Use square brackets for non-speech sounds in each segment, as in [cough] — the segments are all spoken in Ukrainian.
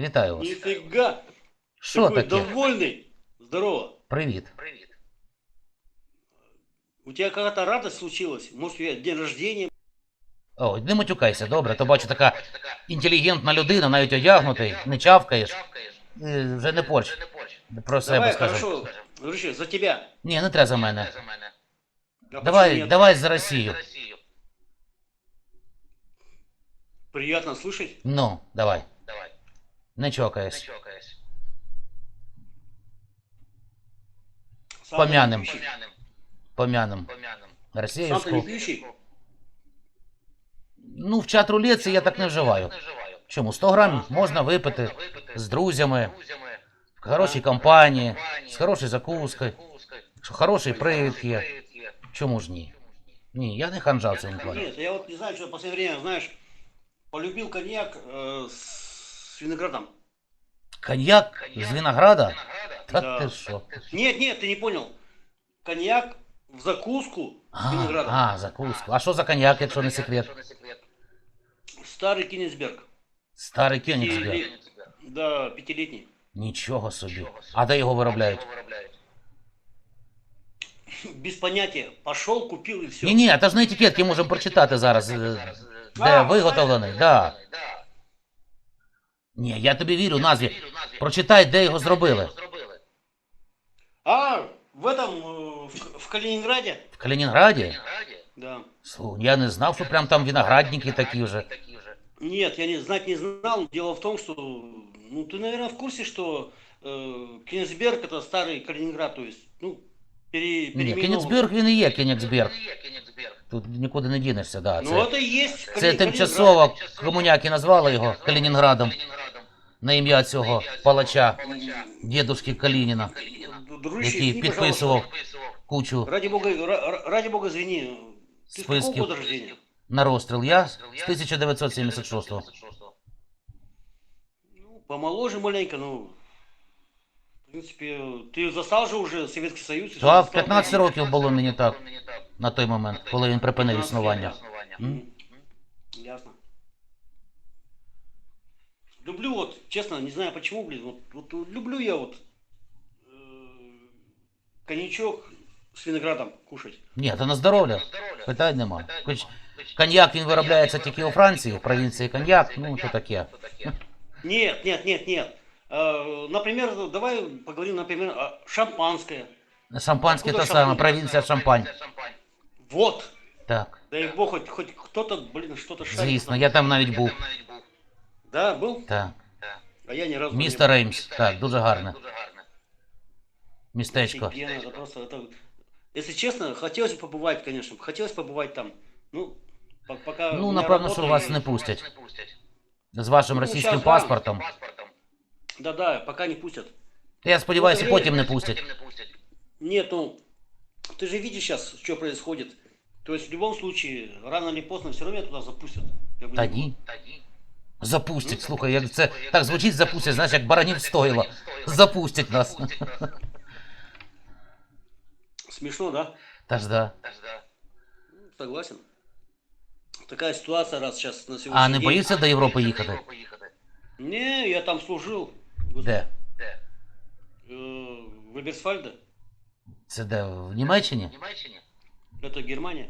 Вітаю вас. Нифига! Що Такой таке? довольный. Здорово. Привіт. У тебя какая-то радость случилась? Может, у тебя день рождения? О, не матюкайся, добре, то бачу така інтелігентна людина, навіть одягнутий, не чавкаєш. Е, Вже не порч. Про себе Давай, скажи. хорошо. За тебя. Ні, не треба за мене. Давай, нет? давай за Росію. Приятно слышать. Ну, давай. Не чокаєш. Сам Помянем. Помянем. Сам Ну, в чат рулетці я так не вживаю. Чому? 100 грамів можна випити з друзями, в хорошій компанії, з хорошою закускою, що хороший привід є. Чому ж ні? Ні, я не ханжа в цьому плані. Нет, я вот не знаю, что в последнее время, знаешь, полюбил коньяк э, с виноградом. Коньяк з винограда? Та Да. ти що? Нет, нет, ты не понял. Коньяк в закуску с А, виноградом. а, закуску. А що за коньяк, якщо не секрет? Старый Кенигсберг. Старий Кенігсберг. Пятилет- Да, пятилетний. Нічого собі. А де його виробляють? Без понятия. Пошел, купил и все. Ні, ні, а та ж на етикетки можемо прочитати зараз, е, де А, виготовлений. Да. Ні, я тобі вірю назві. Прочитай, де його зробили. А, в этом, э, в, в Калининграде? В Калінінграді? Да. Слухай, я не знав, що прям там виноградники такі вже. Нет, я не, знать не знал. Дело в том, что, ну, ты, наверное, в курсе, что э, Кенигсберг это старый Калининград, то есть, ну, пере, Ні, переименован. Кенігсберг він і є Кенігсберг. Тут нікуди не дінешся, да. Ну, Це, это и есть це Калининград. тимчасово комуняки назвали його Калінінградом на ім'я цього палача, дідушки Калініна, який підписував кучу Ради бога, ра- ра- ради бога, извини. Ты с какого Списків. года рождения? на розстріл. Я з 1976-го. Ну, помоложе маленько, ну, в принципе, ты застал же уже Советский Союз. и Та застал 15 років було мені так на той момент, коли він припинив існування. М, Ясно. Люблю вот, честно, не знаю почему, блин, вот, вот люблю я вот э, коньячок с виноградом кушать. Ні, то на здоров'я. Питань нема. Хоч коньяк він виробляється тільки у Франції, в провінції коньяк, ну то таке. Нет, нет, нет, нет. Э, например, давай поговорим, например, о шампанское. Шампанське Откуда те саме, шампунь? провінція Шампань. Вот. Так, Дай бог, хоть, хоть кто-то, блин, что-то шарит. звісно, я там навіть був. Да, был? Так. А я ни разу Місто Реймс, так, дуже гарне. Містечко. Офигенно, это просто, это... Если честно, хотелось бы побывать, конечно, хотелось побывать там. Ну, по- пока... у Ну, меня напевно, що работа вас и- не пустять. З вашим Ну, російським щас, да. паспортом. Да-да, пока не пустят. Та я сподіваюся, Ну, потім не пустять. Нет, ну, ты же видишь сейчас, что происходит. То есть, в любом случае, рано или поздно все равно меня туда запустят. Как бы Та ни было. ні. Запустять, слухай, як це так звучить, запустять, знаєш, як баранів стоїло. Запустять нас. Смешно, да? Та ж да. Ну, Согласен. Такая ситуация, раз сейчас на сегодняшний А не день. боїшся до Європи їхати? Не, я там служил. Де? Э, В Эберсфальде. Це де? В Німеччині? Это Германия.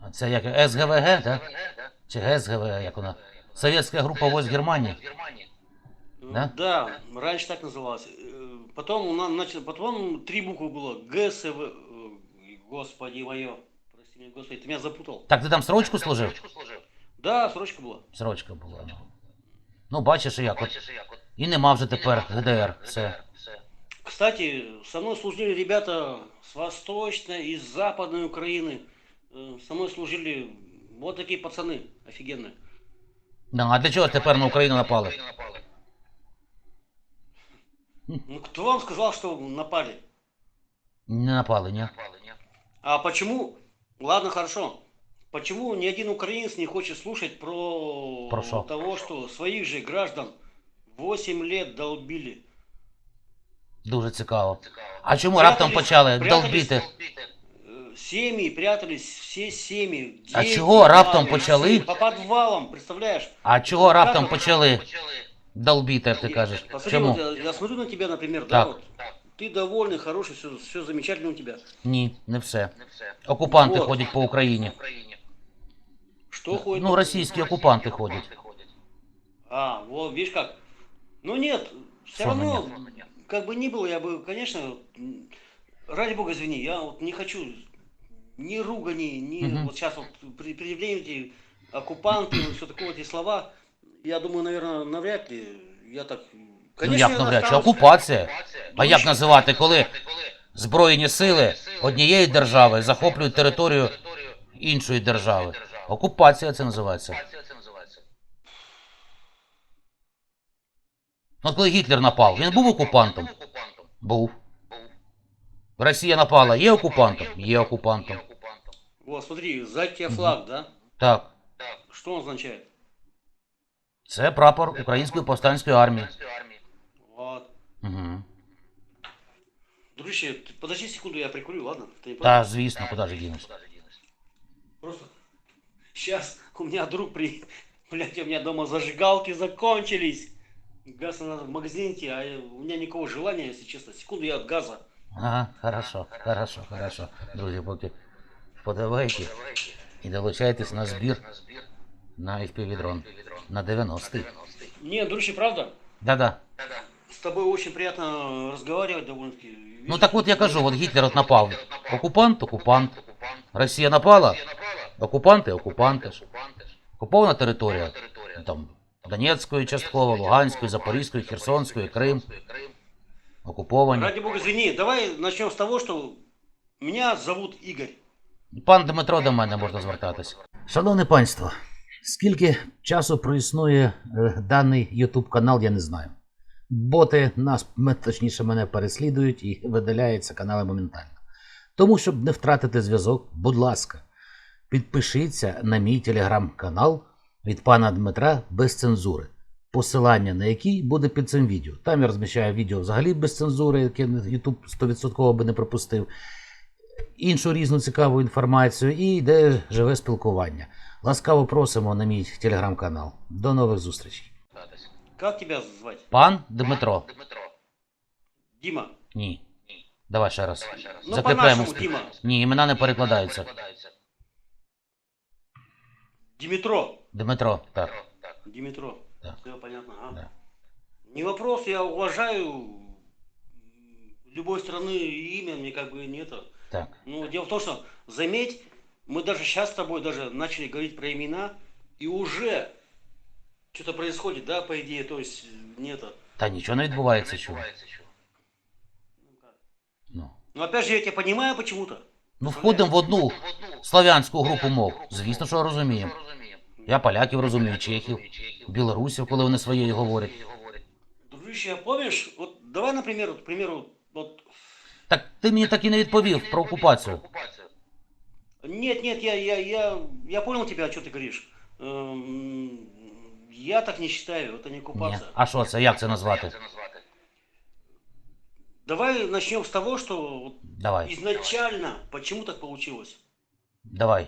А Це як СГВГ, так? Чи ГСГВ, як вона? Совєтська група войск Германії. Э, Да? Да, раньше так называлось. Э, Потом, у нас начал, потом три буквы было. ГСВ. э, Господи мое. Прости меня, Господи, ты меня запутал. Так ти там срочку служив? Да, срочка была. Срочка була. ну. Ну, бачиш, як от. І нема вже тепер ГДР. Все. Кстати, со мной служили ребята с восточной и с западной Украины. Э, Со мной служили вот такие пацаны офигенные. Ну, а для чого тепер на Україну напали? Ну, кто вам сказал, что напали? Не напали, ні? А почему? Ладно, хорошо. Почему ни один украинец не хочет слушать про, Про шо? того, что своих же граждан 8 лет долбили? Дуже цікаво. А чому Прятались- раптом почали прятались- долбити? Э, Семьи прятались, все семьи. А дети, чего раптом мамы, почали? все По подвалам, представляешь? А чого раптом Как- почали Долбіте, як ти кажеш. Посмотри, Чому? вот я, я смотрю на тебя, например, да, Так. вот, ты довольный, хороший, все, все замечательно у тебя. Ні, не все. Окупанти Вот. ходять по Україні. Что ходит? Ну, російські окупанти ходять. А, вот, видишь как. Ну нет, все Шо, ну равно, как бы ни было, я бы, конечно, м, ради бога, извини, я вот не хочу ни ругани, ни Мгм. вот сейчас вот при предъявлении эти оккупанты, все такое, эти слова, я думаю, наверное, навряд ли, я так, Ну як я навряд чи останусь- окупація? А Ну, як що? називати, коли збройні сили однієї держави захоплюють територію іншої держави? Окупація це називається. От коли Гітлер напав, він був окупантом? Був. Росія напала, є окупантом? Є окупантом. Вот, смотри, сзади тебя флаг, да? Так. Что он означает? Це прапор Української повстанської армії. Вот. Угу. Дружище, ты подожди секунду, я прикурю, ладно? Ты не против? Та, звісно, куди ж дінеш? Просто сейчас у меня друг при... [laughs] Блядь, у меня дома зажигалки закончились. Газ надо в магазине, а я- у меня никакого желания, если честно. Секунду, я от газа. Ага, хорошо, хорошо, хорошо. Друзі, поки вподобайки і долучайтесь на збір на FPV-дрон на 90-й. Не, дружище, правда? Да-да. С тобой очень приятно разговаривать довольно-таки. Ну так от я кажу, от Гітлер от напав. Окупант, окупант. Росія напала, окупанти, окупанти ж. Окупована територія. Ну, Там Донецької частково, Луганської, Запорізької, Херсонської, Крим. Окуповані. Ради бога, извини, давай начнем с того, что меня зовут Игорь. Пан Дмитро до мене можна звертатись. Шановне панство, скільки часу проіснує е, даний YouTube канал, я не знаю. Боти нас, точніше, мене переслідують і видаляються канали моментально. Тому, щоб не втратити зв'язок, будь ласка, підпишіться на мій телеграм-канал від пана Дмитра без цензури. Посилання на який буде під цим відео. Там я розміщаю відео взагалі без цензури, яке YouTube 100% би не пропустив іншу різну цікаву інформацію і йде живе спілкування. Ласкаво просимо на мій телеграм-канал. До нових зустрічей. Как тебя звать? Пан Дмитро. Дима. Ні. Давай ще раз. Ну, Закріпляємо. по-нашему, спів- Дима. Ні, імена не перекладаються. Димитро. Дмитро, так. Димитро. Да. Все понятно, а? Да. Не вопрос, я уважаю м, любой страны и имя, мне как бы не это. Так. Ну, дело в том, что, заметь, мы даже сейчас с тобой даже начали говорить про имена, и уже что-то происходит, да, по идее, то есть э, не это. Та нічого не відбувається, чого. Ну. Но опять же, я тебя понимаю почему-то. ну, входимо в одну славянську групу мов. Звісно, що розуміємо. Я поляків розумію, чехів, білорусів, коли вони своєю говорять. Дружище, а помнишь, вот давай, например, вот, к примеру, вот Так ти мені так і не відповів про окупацію. Нет, нет, я, я, я, я понял тебя, что ты говоришь. Эм, Я так не считаю, это не Ні. оккупация. А що це? Як це назвати? Давай начнем с того, что вот Давай, изначально почему так получилось. давай.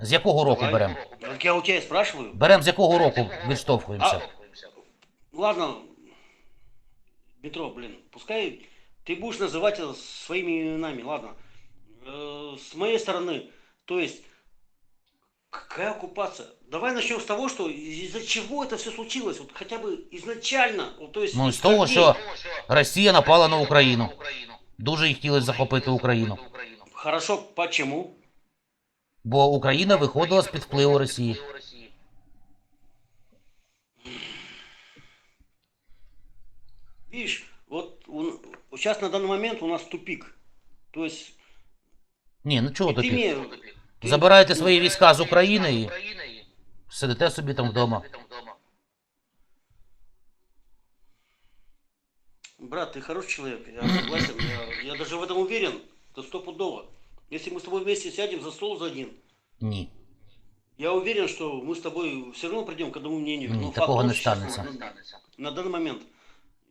З якого року Давай. беремо? Так я у тебя и спрашиваю. Беремо з якого року відштовхуємося? Ладно, Метро, блин, пускай ты будешь называть это своими именами, ладно. Э, С моей стороны, то есть, какая оккупация? Давай начнем с того, что из-за чего это все случилось, вот хотя бы изначально, вот, то есть... Ну, з того, исходя- що Росія напала на Україну. Дуже їх хотіли захопити Україну. Хорошо, почему? Бо Україна виходила з під впливу Росії. Видишь, вот у- сейчас на данный момент у нас тупик. То есть... Ні, ну чого ты тобі? мне- ты- Забираєте свої війська з України і сидите собі там вдома. Брат, ты хороший человек, я согласен, я, я даже в этом уверен, это стопудово. Если мы с тобой вместе сядем за стол за один, Ні. я уверен, что мы с тобой все равно придем к одному мнению. Ні, Но факт такого в том, не что сейчас станеться. На, на данный момент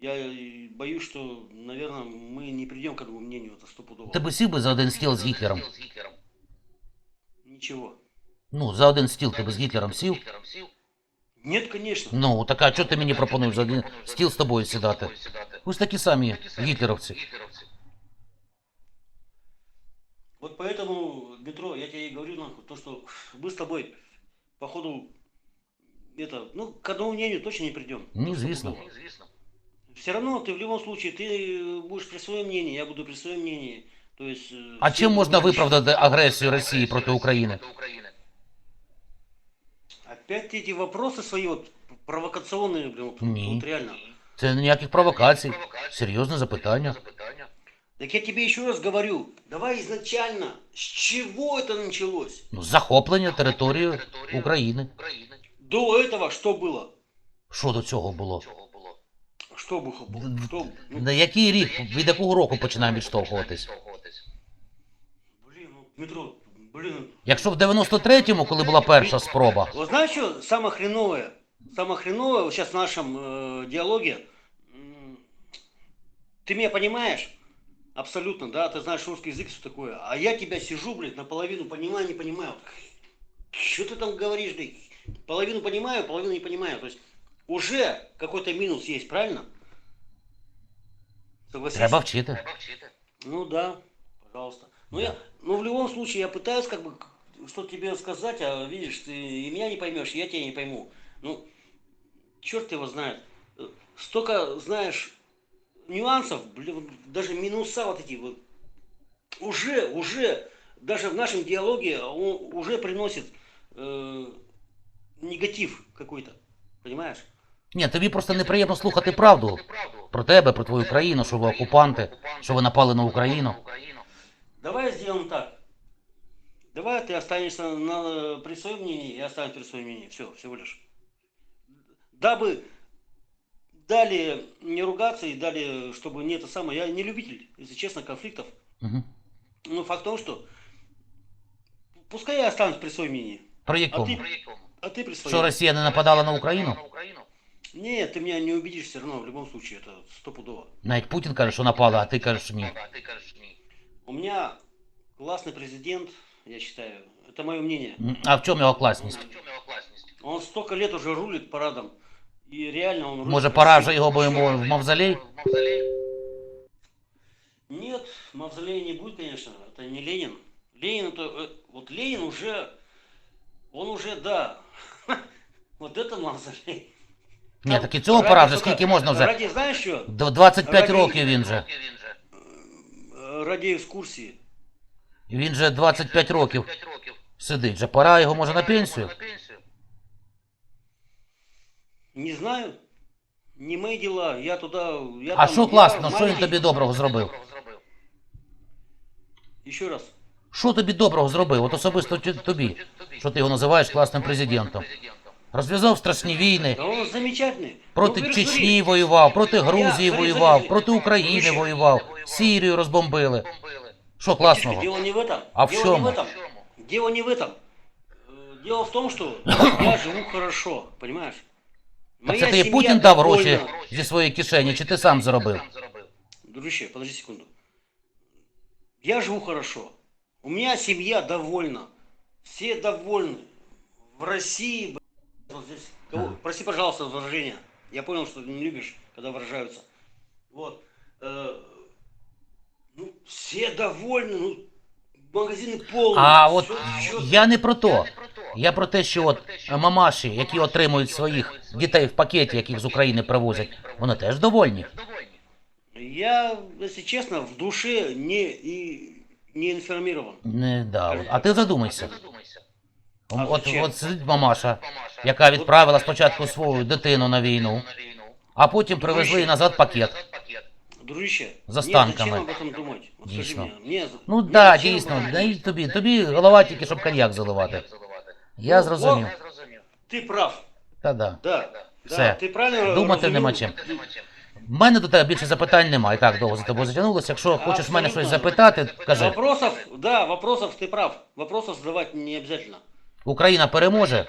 я и боюсь, что, наверное, мы не придем к одному мнению, это стопудово. Ти би сів би за один стіл з Гітлером. Ничего. Ну, за один стіл ти би з Гітлером сів. Нет, конечно. Ну, так а чого ти мені пропонуєш за один стіл з тобою сідати? Ви ж такі самі гітлеровці. Вот поэтому, Метро, я тебе и говорю, нахуй, то, что мы с тобой, походу, это, ну, к одному мнению точно не придем. Ні, звісно. Все равно ты в любом случае, ты будешь при своем мнении, я буду при своем мнении. То есть... э, А все чим можна будут- виправдати агресію Росії проти України? Опять ты эти вопросы свои вот провокационные, блин, вот, Не. вот реально. Це ніяких провокацій. Серйозне запитання. Так я тебе еще раз говорю, давай изначально, с чего это началось? Ну, захоплення території України. До этого что было? Що до цього було? Что было? Что? Ну, На який рік, від якого року починаємо відштовхуватись? блин, ну, метро, блин. Якщо в 93-му, коли була перша спроба, Вот знаешь, что самое хреновое? Самое хреновое вот сейчас в нашем э, диалоге. м, Ты меня понимаешь? Абсолютно, да, ты знаешь русский язык, что такое. А я тебя сижу, блядь, наполовину понимаю, не понимаю. Что ты там говоришь, блядь? Половину понимаю, половину не понимаю. То есть уже какой-то минус есть, правильно? Согласись? треба вчити. Ну да, пожалуйста. Ну я, ну в любом случае я пытаюсь как бы что-то тебе сказать, а видишь, ты и меня не поймешь, и я тебя не пойму. Ну, черт его знает. Столько, знаешь, нюансов, блин, даже минуса вот эти вот. Уже, уже, даже в нашем диалоге он уже приносит э, негатив какой-то. Понимаешь? Ні, тобі просто неприємно слухати правду про тебе, про твою країну, що ви окупанти, що ви напали на Україну. Давай сделаем так. Давай ты останешься на, при своем мнении, я останусь при своем мнении. Все, всего лишь. Дабы далее не ругаться и далее, чтобы не это самое. Я не любитель, если честно, конфликтов. Угу. Но факт в том, что пускай я останусь при своем мнении. При А якому? ты, а ты при своем. Що Росія не нападала на Україну? Нет, ты меня не убедишь все равно, в любом случае, это стопудово. Навіть Путін каже, що напала, а ти кажеш, що ні. У меня классный президент, я считаю. Это мое мнение. М, А в чому його класність? Он столько лет уже рулит парадом. И реально он рулит Може, красиво. пора вже його боїмо в мавзолей? Нет, мавзолея не будет, конечно. Это не Ленин. Ленин это... э, Вот Ленин уже... Он уже, да. [laughs] Вот это мавзолей. Ні, так і цього пора вже, скільки можна вже? Ради, знаешь что? Д- 25 Раді- років він же. Ради экскурсии. Він же 25 років сидить. Вже пора його може на пенсію. Не знаю. Не мои дела. Я туда... Я А там- що я класно, що він тобі доброго зробив? Еще раз. Що тобі доброго зробив? От особисто ті- тобі, що ти його називаєш класним президентом Розв'язав страшні війни, Да он замечательный. проти Ну, Чечні воював, проти Грузії Я- воював, смотри, проти України Слушай, воював, Сірію розбомбили. Що Братишка, класного? Дело не в этом. А в дело чем? не в этом. Дело не в этом. Э, Дело в том, что [coughs] я живу хорошо, понимаешь? Так це Моя тобі семья Путін дав довольна. гроші зі своєї кишені, чи ти сам заробив? Дружище, подожди секунду. Я живу хорошо. У меня семья довольна. Все довольны. В России, б***ь, вот здесь, кого- Ага. прости, пожалуйста, за выражение. Я понял, что ты не любишь, когда выражаются. Вот. Э, ну, все довольны, ну, магазины полные. А от всё чётко. я не про то. Я про те, що от е, мамаші, які отримують своїх дітей в пакеті, яких з України привозять, вони теж довольні. Я, если честно, в душе не, и, не информирован. Не, да. от. А ти задумайся. А От, зачем? от сидить мамаша, яка відправила спочатку свою дитину на війну, а потім привезли їй назад пакет. Дружище, За мне станками. зачем об этом думать? Вот скажи Дійсно. мне. Мне, Ну мне да, зачем дійсно, об этом да і думать? тобі, тобі голова тільки, щоб коньяк заливати. Я Ну, зрозумів. Ты прав. Та да. Да. Все. Да, ты правильно Думати разумел. нема чим. В мене до тебе більше запитань немає. І так довго за тобою затягнулося. Якщо хочеш в мене щось Абсолютно. запитати, кажи. Вопросов, да, вопросов ты прав. Вопросов задавать не обязательно. Україна переможе,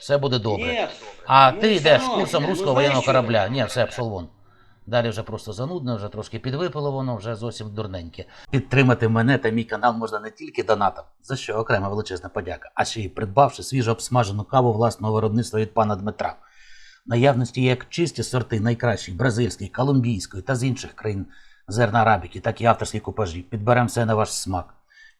все буде добре. А Ну, ти йдеш курсом ну, руського воєнного корабля. Ні, все, пішов вон. Далі вже просто занудно, вже трошки підвипило воно, вже зовсім дурненьке. Підтримати мене та мій канал можна не тільки донатом, за що окрема величезна подяка, а ще й придбавши свіжо обсмажену каву власного виробництва від пана Дмитра. наявності як чисті сорти найкращих бразильської, колумбійської та з інших країн зерна арабіки, так і авторські купажі. Підберемо все на ваш смак.